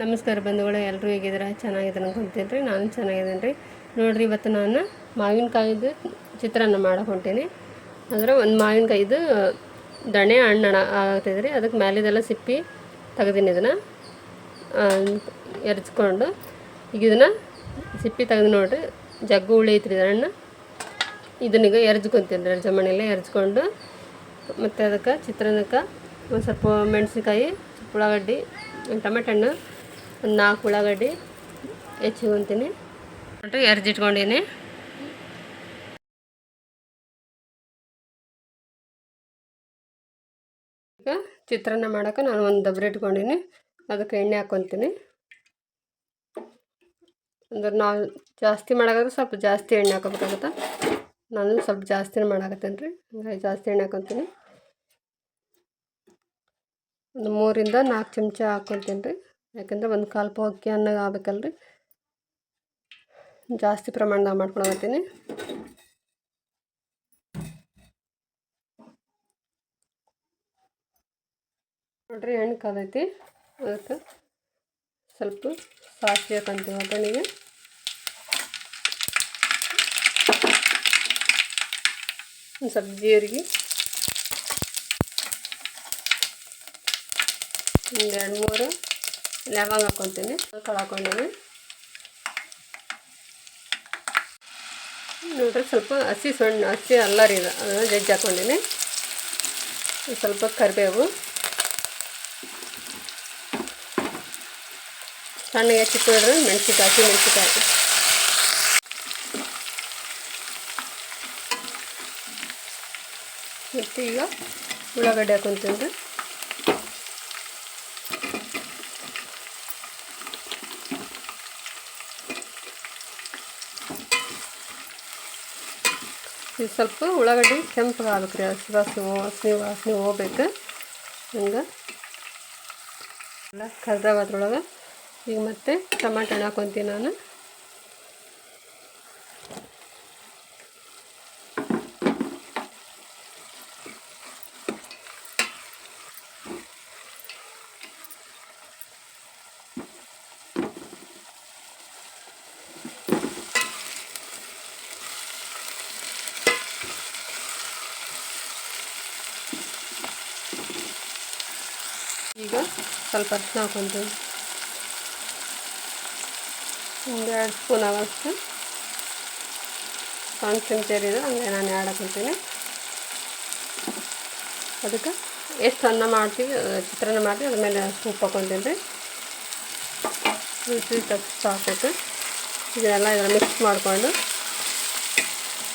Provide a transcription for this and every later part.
ನಮಸ್ಕಾರ ಬಂಧುಗಳು ಎಲ್ಲರೂ ಹೇಗಿದ್ದೀರಾ? ಚೆನ್ನಾಗಿದ್ದಾರೆ ಅನ್ಕೊಂತೀನಿ ರೀ ನಾನು ಚೆನ್ನಾಗಿದ್ದೀನಿ ರೀ. ನೋಡಿರಿ, ಇವತ್ತು ನಾನು ಮಾವಿನಕಾಯಿದು ಚಿತ್ರಾನ್ನ ಮಾಡಕ್ಕೆ ಹೊಂಟೀನಿ ಅಂದ್ರೆ ಒಂದು ಮಾವಿನಕಾಯಿದು ದಣೆ ಹಣ್ಣಣ ಆಗ್ತದೆ ರೀ. ಅದಕ್ಕೆ ಮ್ಯಾಲಿದೆಲ್ಲ ಸಿಪ್ಪಿ ತೆಗ್ದೀನಿ ಇದನ್ನು. ಎರಚ್ಕೊಂಡು ಈಗ ಇದನ್ನು ಸಿಪ್ಪಿ ತೆಗೆದು ನೋಡಿರಿ, ಜಗ್ಗು ಹುಳಿ ಐತ್ರಿ ಹಣ್ಣು. ಇದನ್ನೀಗ ಎರಚ್ಕೊತೀನಿ ರೀ ಎರ್ಜಮಣಿಯಲ್ಲೇ ಎರಚ್ಕೊಂಡು. ಮತ್ತು ಅದಕ್ಕೆ ಚಿತ್ರಾನ್ನಕ್ಕೆ ಒಂದು ಸ್ವಲ್ಪ ಮೆಣಸಿನ್ಕಾಯಿ, ಉಳ್ಳಾಗಡ್ಡಿ, ಟೊಮೆಟೊ ಹಣ್ಣು. ಒಂದು ನಾಲ್ಕು ಉಳ್ಳಾಗಡ್ಡಿ ಹೆಚ್ಚಿಗೊಂತೀನಿ ಎರ್ಜಿಟ್ಕೊಂಡಿನಿ ಎರ್ಜಿಟ್ಕೊಂಡೀನಿ. ಈಗ ಚಿತ್ರಾನ್ನ ಮಾಡೋಕೆ ನಾನು ಒಂದು ದಬ್ರಿ ಇಟ್ಕೊಂಡಿನಿ. ಅದಕ್ಕೆ ಎಣ್ಣೆ ಹಾಕ್ಕೊತೀನಿ. ಅಂದ್ರೆ ನಾವು ಜಾಸ್ತಿ ಮಾಡೋಕ್ಕಾದ್ರೆ ಸ್ವಲ್ಪ ಜಾಸ್ತಿ ಎಣ್ಣೆ ಹಾಕೋಬೇಕಾಗತ್ತೆ ನಾನು ಸ್ವಲ್ಪ ಜಾಸ್ತಿನೇ ಮಾಡಾಕತ್ತೇನೆ ರೀ ಹಂಗಾಗಿ ಜಾಸ್ತಿ ಎಣ್ಣೆ ಹಾಕೊತೀನಿ ಒಂದು ಮೂರಿಂದ ನಾಲ್ಕು ಚಮಚ ಹಾಕ್ಕೊತೀನಿ ರೀ. ಯಾಕಂದ್ರೆ ಒಂದು ಕಾಲು ಪಾವು ಅಕ್ಕಿ ಅನ್ನ ಆಗ್ಬೇಕಲ್ರಿ. ಜಾಸ್ತಿ ಪ್ರಮಾಣದಾಗ ಮಾಡ್ಕೊಳಕತ್ತೀನಿ. ನೋಡ್ರಿ ಎಣ್ಣೆ ಕಾದೈತಿ. ಅದಕ್ಕೆ ಸ್ವಲ್ಪ ಸಾಸಿವೆ ಹಾಕೊಂತೀವಿ ಒಗ್ಗರಣೆಗೆ ಒಂದು ಸ್ವಲ್ಪ ಜೀರಿಗೆ. ಒಂದು ಎರಡು ಮೂರು. ಲವಂಗ ಹಾಕ್ಕೊತೀನಿ. ಕಾಳು ಹಾಕ್ಕೊಂಡೀನಿ. ನೋಡ್ರಿ, ಸ್ವಲ್ಪ ಹಸಿ ಸಣ್ಣ, ಹಸಿ ಅಲ್ಲ ರೀ ಇದು ಜಜ್ಜಿ ಸ್ವಲ್ಪ ಕರಿಬೇವು. ಸಣ್ಣಗೆ ಹೆಚ್ಚಿಟ್ಕೊಂಡ್ರೆ ಮೆಣಸಿಕಾಯಿ ಹಸಿ ಮೆಣಸಿಕಾಯಿ ಮತ್ತು ಈಗ ಉಳ್ಳಾಗಡ್ಡೆ ಹಾಕ್ಕೊತೀನಿ. ಇದು ಸ್ವಲ್ಪ ಉಳ್ಳಾಗಡ್ಡಿ ಕೆಂಪಗೆ ಆಗ್ಬೇಕು ರೀ. ಹಸಿ ವಾಸನೆ ವಾಸನೆ ವಾಸನೆ ಹೋಗ್ಬೇಕು. ಹಂಗೆ. ಎಲ್ಲ ಕರ್ದಾಗ ಅದ್ರೊಳಗೆ. ಈಗ ಮತ್ತೆ ಟಮಾಟ ಹಣ್ಣು ಹಾಕೊತೀನಿ ನಾನು. ಈಗ ಸ್ವಲ್ಪ ಅರ್ಶಿನ ಹಾಕ್ಕೊಂತೀನಿ ಒಂದು ಎರಡು ಸ್ಪೂನ್ ಆಗೋಷ್ಟು ಸಣ್ಣ ಚಮಚ ಇದೆ ಹಂಗೆ ನಾನು ಎರಡು ಹಾಕ್ಕೊತೀನಿ ಅದಕ್ಕೆ ಎಷ್ಟು ಅನ್ನ ಮಾಡ್ತೀವಿ ಚಿತ್ರಾನ್ನ ಮಾಡ್ತೀವಿ, ಅದ್ರ ಮೇಲೆ ಉಪ್ಪು ಹಾಕೊತೀನಿ ರೀ. ರುಚಿ ಹಾಕ್ಬೇಕು ಇದನ್ನೆಲ್ಲ ಇದನ್ನು ಮಿಕ್ಸ್ ಮಾಡಿಕೊಂಡು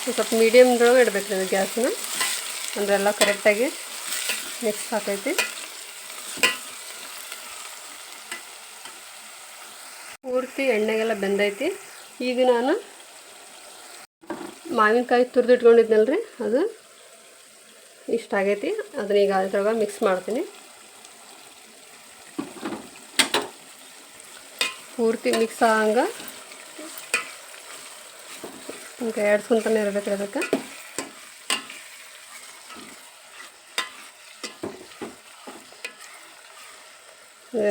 ಸ್ವಲ್ಪ ಮೀಡಿಯಮ್ದೊಳಗೆ ಇಡಬೇಕು ರೀ ಗ್ಯಾಸನ್ನ ಅಂದರೆ ಎಲ್ಲ ಕರೆಕ್ಟಾಗಿ ಮಿಕ್ಸ್ ಹಾಕೈತಿ ಪೂರ್ತಿ ಎಣ್ಣೆಗೆಲ್ಲ ಬೆಂದೈತಿ. ಈಗ ನಾನು ಮಾವಿನಕಾಯಿ ತುರಿದು ಇಟ್ಕೊಂಡಿದ್ನಲ್ಲ ರೀ ಅದು ಇಷ್ಟ ಆಗೈತಿ. ಅದನ್ನ ಈಗ ಅದ್ರೊಳಗೆ ಮಿಕ್ಸ್ ಮಾಡ್ತೀನಿ. ಪೂರ್ತಿ ಮಿಕ್ಸ್ ಆಗಂಗೆ ಈಗ ಎರಡು ಸ್ಪೂನ್ ಇರ್ಬೇಕು ಅದಕ್ಕೆ.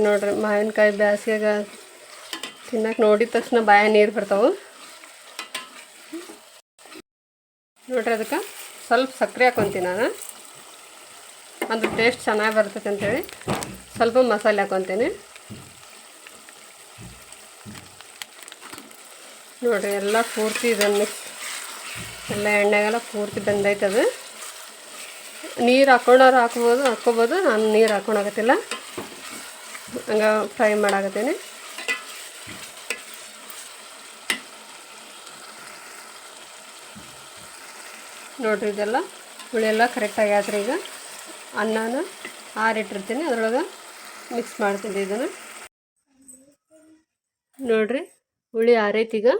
ನೋಡ್ರಿ ಮಾವಿನಕಾಯಿ ಬ್ಯಾಸಿಗೆ ತಿನ್ನಕ್ಕೆ ನೋಡಿದ ತಕ್ಷಣ ಬಾಯ ನೀರು ಬರ್ತಾವೆ. ನೋಡ್ರಿ ಅದಕ್ಕೆ ಸ್ವಲ್ಪ ಸಕ್ಕರೆ ಹಾಕೊತೀನಿ ನಾನು. ಅದು ಟೇಸ್ಟ್ ಚೆನ್ನಾಗಿ ಬರ್ತೈತೆ ಅಂತೇಳಿ ಸ್ವಲ್ಪ ಮಸಾಲೆ ಹಾಕೊತೀನಿ. ನೋಡಿರಿ ಎಲ್ಲ ಪೂರ್ತಿ ಇದನ್ನು ಎಲ್ಲ ಎಣ್ಣೆಗೆಲ್ಲ ಪೂರ್ತಿ ಬೆಂದೈತೆ ಅದು. ನೀರು ಹಾಕೊಂಡವ್ರು ಹಾಕ್ಬೋದು, ಹಾಕ್ಕೋಬೋದು, ನಾನು ನೀರು ಹಾಕೊಂಡಾಗತ್ತಿಲ್ಲ ಹಂಗೆ ಫ್ರೈ ಮಾಡಾಕತ್ತೀನಿ. ನೋಡ್ರಿ ಇದೆಲ್ಲ ಹುಳಿಯೆಲ್ಲ ಕರೆಕ್ಟಾಗಿ ಆದ್ರೆ ಈಗ. ಅನ್ನನ ಆರಿಟ್ಟಿರ್ತೀನಿ. ಅದರೊಳಗೆ ಮಿಕ್ಸ್ ಮಾಡ್ತೀನಿ ಇದನ್ನು. ನೋಡಿರಿ ಹುಳಿ ಆರೈತಿ ಈಗ.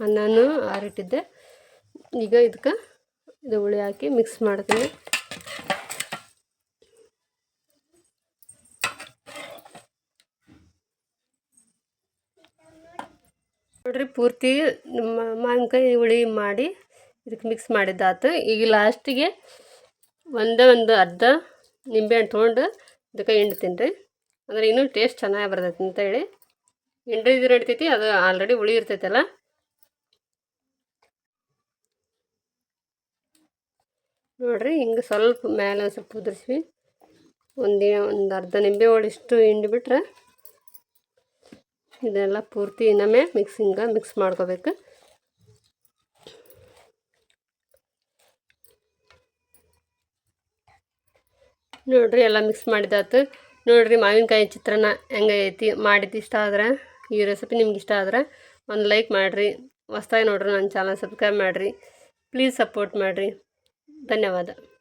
ಅನ್ನನೂ ಆರಿಟ್ಟಿದ್ದೆ. ಈಗ ಇದಕ್ಕೆ ಇದು ಹುಳಿ ಹಾಕಿ ಮಿಕ್ಸ್ ಮಾಡ್ತೀನಿ. ನೋಡಿರಿ ಪೂರ್ತಿ ಮಾವಿನಕಾಯಿ ಹುಳಿ ಮಾಡಿ ಇದಕ್ಕೆ ಮಿಕ್ಸ್ ಮಾಡಿದ್ದಾತು. ಈಗ ಲಾಸ್ಟಿಗೆ ಒಂದೇ ಒಂದು ಅರ್ಧ ನಿಂಬೆಹಣ್ಣು ತೊಗೊಂಡು ಇದಕ್ಕೆ ಹಿಂಡ್ತೀನಿ ರೀ ಅಂದರೆ ಇನ್ನೂ ಟೇಸ್ಟ್ ಚೆನ್ನಾಗಿ ಬರ್ತೈತೆ ಅಂತೇಳಿ ಹೇಳಿ. ಇದು ನಡಿತೈತಿ, ಅದು ಆಲ್ರೆಡಿ ಹುಳಿ ಇರ್ತೈತಲ್ಲ. ನೋಡ್ರಿ, ಹಿಂಗೆ ಸ್ವಲ್ಪ ಮೇಲೆ ಸ್ವಲ್ಪ ಒಂದು ಒಂದು ಅರ್ಧ ನಿಂಬೆ ಹೋಳಿಷ್ಟು ಹಿಂಡಿ ಬಿಟ್ರೆ ಇದೆಲ್ಲ ಪೂರ್ತಿ ಇನ್ನೊಮ್ಮೆ ಮಿಕ್ಸಿಂಗ ಮಿಕ್ಸ್ ಮಾಡ್ಕೋಬೇಕು. ನೋಡ್ರಿ ಎಲ್ಲ ಮಿಕ್ಸ್ ಮಾಡಿದಾತು. ನೋಡ್ರಿ ಮಾವಿನಕಾಯಿ ಚಿತ್ರಾನ್ನ ಹೆಂಗೈತಿ ಮಾಡಿದ್ದು ಇಷ್ಟ ಆದ್ರೆ, ಈ ರೆಸಿಪಿ ನಿಮ್ಗೆ ಇಷ್ಟ ಆದ್ರೆ ಒಂದು ಲೈಕ್ ಮಾಡಿರಿ. ಹೊಸ್ದಾಗಿ ನೋಡ್ರಿ ನನ್ನ ಚಾನಲ್ ಸಬ್ಸ್ಕ್ರೈಬ್ ಮಾಡಿರಿ. ಪ್ಲೀಸ್ ಸಪೋರ್ಟ್ ಮಾಡಿರಿ. ಧನ್ಯವಾದ.